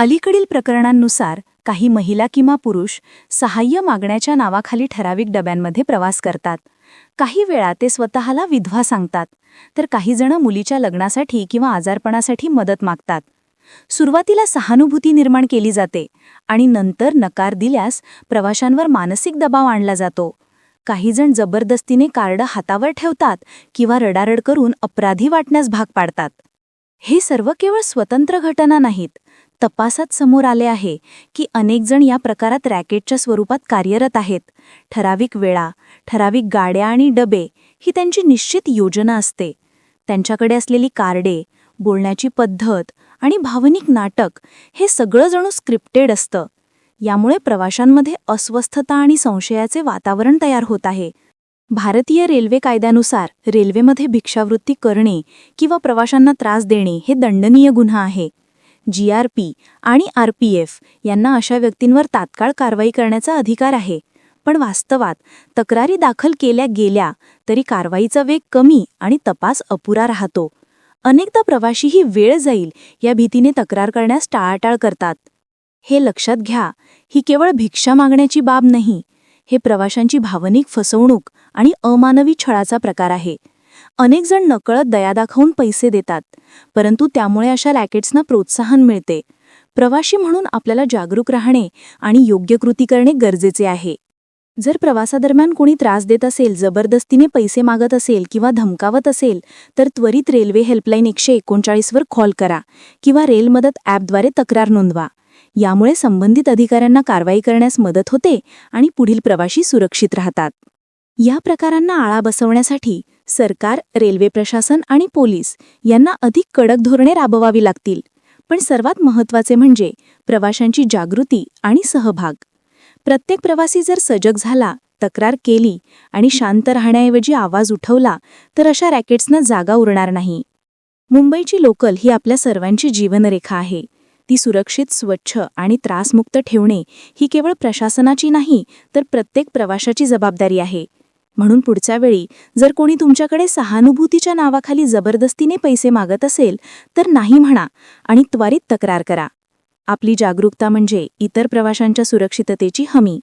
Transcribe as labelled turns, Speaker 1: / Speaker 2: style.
Speaker 1: अलीकडील प्रकरणांनुसार काही महिला किंवा पुरुष सहाय्य मागण्याच्या नावाखाली ठराविक डब्यांमध्ये प्रवास करतात. काही वेळा ते स्वतःला विधवा सांगतात तर काही जण मुलीच्या लग्नासाठी किंवा आजारपणासाठी मदत मागतात. सुरुवातीला सहानुभूती निर्माण केली जाते आणि नंतर नकार दिल्यास प्रवाशांवर मानसिक दबाव आणला जातो. काहीजण जबरदस्तीने कार्ड हातावर ठेवतात किंवा रडारड करून अपराधी वाटण्यास भाग पाडतात. हे सर्व केवळ स्वतंत्र घटना नाहीत तपासात समोर आले आहे की अनेकजण या प्रकारात रॅकेटच्या स्वरूपात कार्यरत आहेत. ठराविक वेळा ठराविक गाड्या आणि डबे ही त्यांची निश्चित योजना असते. त्यांच्याकडे असलेली कार्डे बोलण्याची पद्धत आणि भावनिक नाटक हे सगळं जणू स्क्रिप्टेड असतं. यामुळे प्रवाशांमध्ये अस्वस्थता आणि संशयाचे वातावरण तयार होत आहे. भारतीय रेल्वे कायद्यानुसार रेल्वेमध्ये भिक्षावृत्ती करणे किंवा प्रवाशांना त्रास देणे हे दंडनीय गुन्हा आहे. जीआरपी आणि आरपीएफ यांना अशा व्यक्तींवर तात्काळ कारवाई करण्याचा अधिकार आहे. पण वास्तवात तक्रारी दाखल केल्या गेल्या तरी कारवाईचा वेग कमी आणि तपास अपुरा राहतो. अनेकदा प्रवाशीही वेळ जाईल या भीतीने तक्रार करण्यास टाळाटाळ करतात. हे लक्षात घ्या ही केवळ भिक्षा मागण्याची बाब नाही. हे प्रवाशांची भावनिक फसवणूक आणि अमानवी छळाचा प्रकार आहे. अनेकजण नकळत दया दाखवून पैसे देतात परंतु त्यामुळे अशा रॅकेट्सना प्रोत्साहन मिळते. प्रवाशी म्हणून आपल्याला जागरूक राहणे आणि योग्य कृती करणे गरजेचे आहे. जर प्रवासादरम्यान कोणी त्रास देत असेल जबरदस्तीने पैसे मागत असेल किंवा धमकावत असेल तर त्वरित रेल्वे हेल्पलाईन एकशे एकोणचाळीसवर कॉल करा किंवा रेल मदत ॲपद्वारे तक्रार नोंदवा. यामुळे संबंधित अधिकाऱ्यांना कारवाई करण्यास मदत होते आणि पुढील प्रवाशी सुरक्षित राहतात. या प्रकारांना आळा बसवण्यासाठी सरकार रेल्वे प्रशासन आणि पोलीस यांना अधिक कडक धोरणे राबवावी लागतील. पण सर्वात महत्त्वाचे म्हणजे प्रवाशांची जागृती आणि सहभाग. प्रत्येक प्रवासी जर सजग झाला तक्रार केली आणि शांत राहण्याऐवजी आवाज उठवला तर अशा रॅकेट्सना जागा उरणार नाही. मुंबईची लोकल ही आपल्या सर्वांची जीवनरेखा आहे. ती सुरक्षित स्वच्छ आणि त्रासमुक्त ठेवणे ही केवळ प्रशासनाची नाही तर प्रत्येक प्रवाशाची जबाबदारी आहे. म्हणून पुढच्या वेळी जर कोणी तुमच्याकडे सहानुभूतीच्या नावाखाली जबरदस्तीने पैसे मागत असेल तर नाही म्हणा आणि त्वरित तक्रार करा. आपली जागरूकता म्हणजे इतर प्रवाशांच्या सुरक्षिततेची हमी.